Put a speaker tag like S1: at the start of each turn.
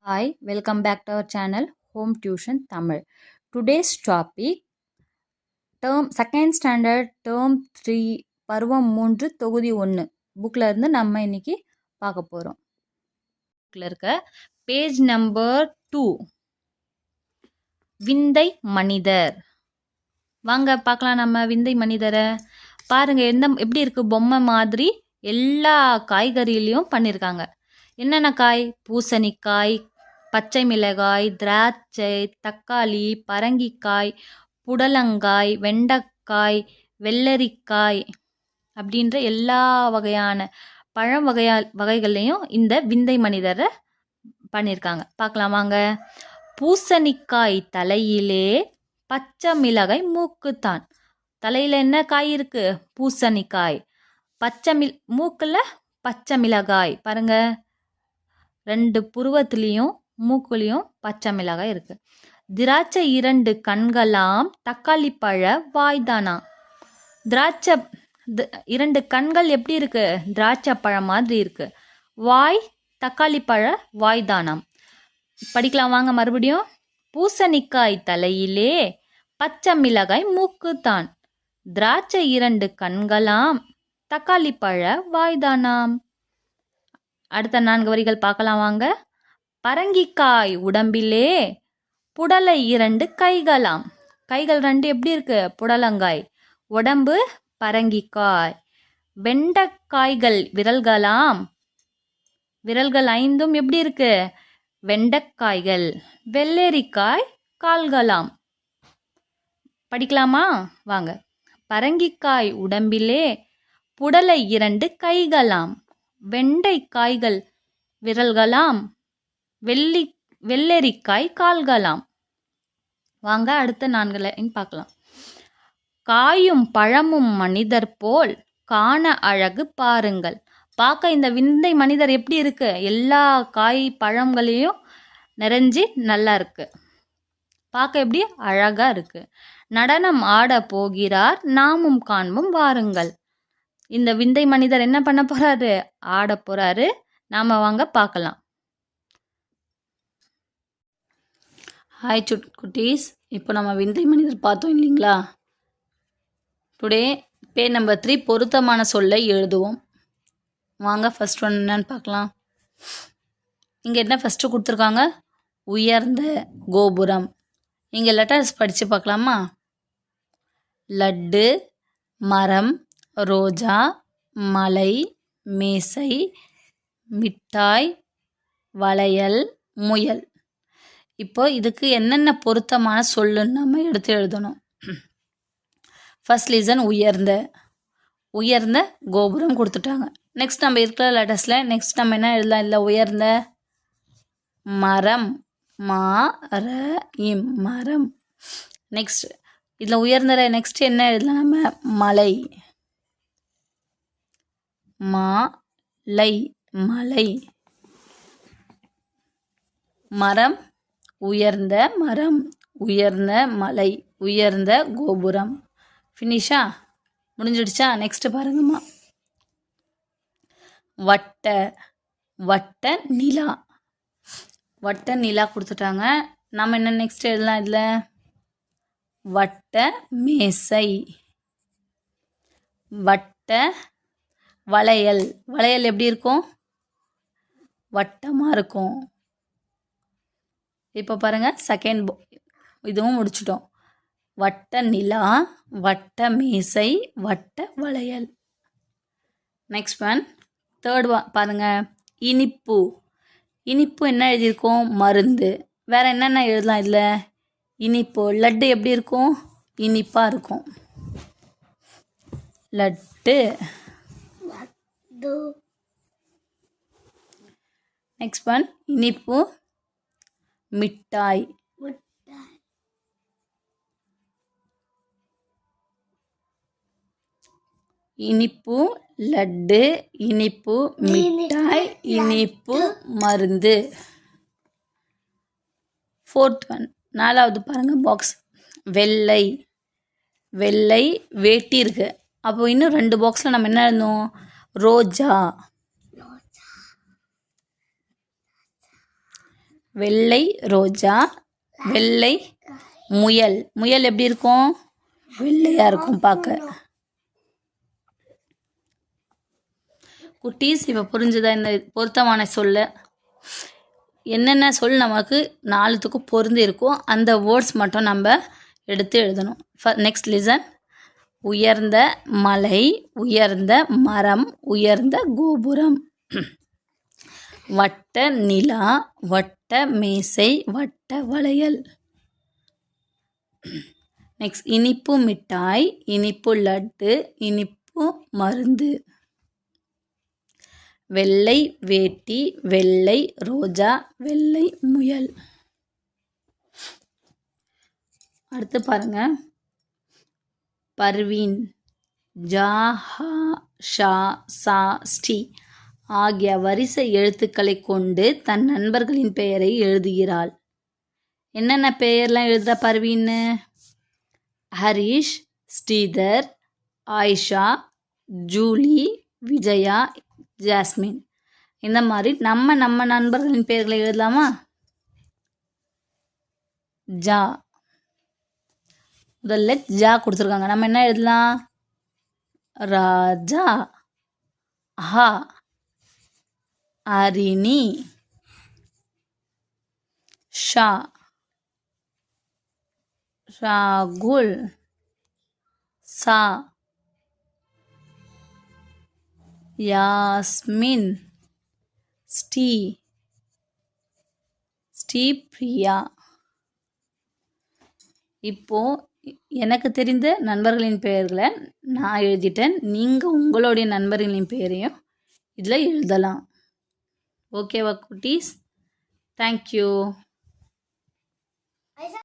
S1: Hi welcome back to our channel home tuition Tamil today's topic term second standard term three பருவம் மூன்று தொகுதி ஒன்று புக்கில் இருந்து நம்ம இன்னைக்கு பார்க்க போகிறோம் புக்கில் இருக்க பேஜ் நம்பர் டூ விந்தை மனிதர். வாங்க பார்க்கலாம் நம்ம விந்தை மனிதரை. பாருங்கள் எந்த எப்படி இருக்குது பொம்மை மாதிரி எல்லா காய்கறியிலையும் பண்ணியிருக்காங்க என்னென்ன காய்? பூசணிக்காய் பச்சை மிளகாய் திராட்சை தக்காளி பரங்கிக்காய் புடலங்காய் வெண்டைக்காய் வெள்ளரிக்காய் அப்படின்ற எல்லா வகையான பழம் வகையா வகைகள்லையும் இந்த விந்தை மனிதரை பண்ணியிருக்காங்க பார்க்கலாம் வாங்க. பூசணிக்காய் தலையிலே பச்சை மிளகாய் மூக்குத்தான். தலையில் என்ன காய் இருக்கு? பூசணிக்காய். பச்சை மில் மூக்கில் பச்சை மிளகாய். பாருங்க. ரெண்டு புருவத்துலேயும் மூக்குலேயும் பச்சை மிளகாய் இருக்கு. திராட்சை இரண்டு கண்களாம் தக்காளி பழ வாய்தானா? திராட்சை இரண்டு கண்கள் எப்படி இருக்கு? திராட்சை பழம் மாதிரி இருக்கு. வாய் தக்காளி பழ வாய்தானாம் படிக்கலாம் வாங்க மறுபடியும். பூசணிக்காய் தலையிலே பச்சை மிளகாய் மூக்குத்தான் திராட்சை இரண்டு கண்களாம் தக்காளி பழ வாய்தானாம். அடுத்த நான்கு வரிகள் பார்க்கலாம் வாங்க. பரங்கிக்காய் உடம்பிலே புடலை இரண்டு கைகளாம். கைகள் ரெண்டு எப்படி இருக்கு? புடலங்காய். உடம்பு பரங்கிக்காய். வெண்டைக்காய்கள் விரல்களாம். விரல்கள் ஐந்தும் எப்படி இருக்கு? வெண்டைக்காய்கள். வெள்ளரிக்காய் கால்களாம். படிக்கலாமா? வாங்க. பரங்கிக்காய் உடம்பிலே புடலை இரண்டு கைகளாம் வெண்டைக்காய்கள் விரல்களாம் வெள்ளி வெள்ளரிக்காய் கால்களாம். வாங்க அடுத்த நான்கு லைன் பார்க்கலாம். காயும் பழமும் மனிதர் போல் காண அழகு பாருங்கள். பார்க்க இந்த விந்தை மனிதர் எப்படி இருக்கு? எல்லா காய் பழங்களையும் நிறைஞ்சி நல்லா இருக்கு. பார்க்க எப்படி அழகா இருக்கு. நடனம் ஆட போகிறார். நாமும் காண்போம் வாருங்கள். இந்த விந்தை மனிதர் என்ன பண்ண போறாரு? ஆட போறாரு. நாம வாங்க பார்க்கலாம்.
S2: ஹாய் சுட் குட்டீஸ். இப்போ நம்ம விந்தை மனிதர் பார்த்தோம் இல்லைங்களா? டுடே பே நம்பர் த்ரீ பொருத்தமான சொல்லை எழுதுவோம். வாங்க ஃபர்ஸ்ட் ஒன் என்னன்னு பார்க்கலாம். இங்கே என்ன ஃபஸ்ட்டு கொடுத்துருக்காங்க? உயர்ந்த கோபுரம். இங்கே லெட்டர்ஸ் படித்து பார்க்கலாமா? லட்டு மரம் ரோஜா மலை மேசை மிட்டாய் வளையல் முயல். இப்போ இதுக்கு என்னென்ன பொருத்தமான சொல்லுன்னு நம்ம எடுத்து எழுதணும். ஃபஸ்ட் லீசன் உயர்ந்த. உயர்ந்த கோபுரம் கொடுத்துட்டாங்க. நெக்ஸ்ட் நம்ம இருக்கிற லெட்டர்ஸில் நெக்ஸ்ட் நம்ம என்ன எழுதலாம்? இல்லை உயர்ந்த. மரம். மா ர இம் மரம். நெக்ஸ்ட் இதில் உயர்ந்த நெக்ஸ்ட் என்ன எழுதலாம் நம்ம மலை. மா லை மலை. மரம் உயர்ந்த மரம் உயர்ந்த மலை உயர்ந்த கோபுரம். ஃபினிஷா முடிஞ்சிடுச்சா? நெக்ஸ்ட் பாருங்கம்மா. வட்ட வட்ட நிலா. வட்ட நிலா கொடுத்துட்டாங்க. நம்ம என்ன நெக்ஸ்ட் எழுதலாம் இதில்? வட்ட மேசை. வட்ட வளையல். வளையல் எப்படி இருக்கும்? வட்டமாக இருக்கும். இப்போ பாருங்க செகண்ட் இதுவும் முடிச்சிட்டோம். வட்ட நிலா வட்ட மேசை வட்ட வளையல். நெக்ஸ்ட் ஒன் தேர்ட் வா பாருங்க இனிப்பு. இனிப்பு என்ன எழுதியிருக்கோம்? மருந்து. வேறு என்னென்ன எழுதலாம் இதில்? இனிப்பு லட்டு எப்படி இருக்கும்? இனிப்பாக இருக்கும். லட்டு. நெக்ஸ்ட் ஒன் இனிப்பு. மிட்டாய். இனிப்பு லட்டு. இனிப்பு மிட்டாய். இனிப்பு மருந்து. ஃபோர்த் ஒன் நாலாவது பாருங்கள் பாக்ஸ் வெள்ளை. வெள்ளை வேட்டி இருக்கு. அப்போ இன்னும் ரெண்டு பாக்ஸில் நம்ம என்ன எழுதணும் ரோஜா. வெள்ளை ரோஜா. வெள்ளை முயல். முயல் எப்படி இருக்கும்? வெள்ளையாக இருக்கும் பார்க்க. குட்டீஸ் இப்போ புரிஞ்சுதா இந்த பொருத்தமான சொல்ல? என்னென்ன சொல் நமக்கு நாலுத்துக்கும் பொருந்து இருக்கோ அந்த வேர்ட்ஸ் மட்டும் நம்ம எடுத்து எழுதணும். நெக்ஸ்ட் லிசன் உயர்ந்த மலை உயர்ந்த மரம் உயர்ந்த கோபுரம். வட்ட நிலா வட்ட மேசை வட்ட வளையல். நெக்ஸ்ட் இனிப்பு மிட்டாய் இனிப்பு லட்டு இனிப்பு மருந்து. வெள்ளை வேட்டி வெள்ளை ரோஜா வெள்ளை முயல். அடுத்து பாருங்க. பர்வீன் ஜா ஹா ஷா சா ஸ்ரீ ஆகிய வரிசை எழுத்துக்களை கொண்டு தன் நண்பர்களின் பெயரை எழுதுகிறாள். என்னென்ன பெயர்லாம் எழுதுற பர்வீன்னு? Harish Sridhar Ayesha Julie Vijaya Jasmine. இந்த மாதிரி நம்ம நம்ம நண்பர்களின் பெயர்களை எழுதலாமா? ஜா. முதல்ல ஜா கொடுத்துருக்காங்க. நம்ம என்ன எழுதலாம்? ராஜா. ஹா. அரிணி. ஷா. ராகுல். சா. யாஸ்மின். ஸ்ரீ. ஸ்ரீபிரியா. இப்போ எனக்கு தெரிந்த நண்பர்களின் பெயர்களை நான் எழுதிட்டேன். நீங்கள் உங்களுடைய நண்பர்களின் பெயரையும் இதில் எழுதலாம். ஓகேவா குட்டீஸ்? தேங்க்யூ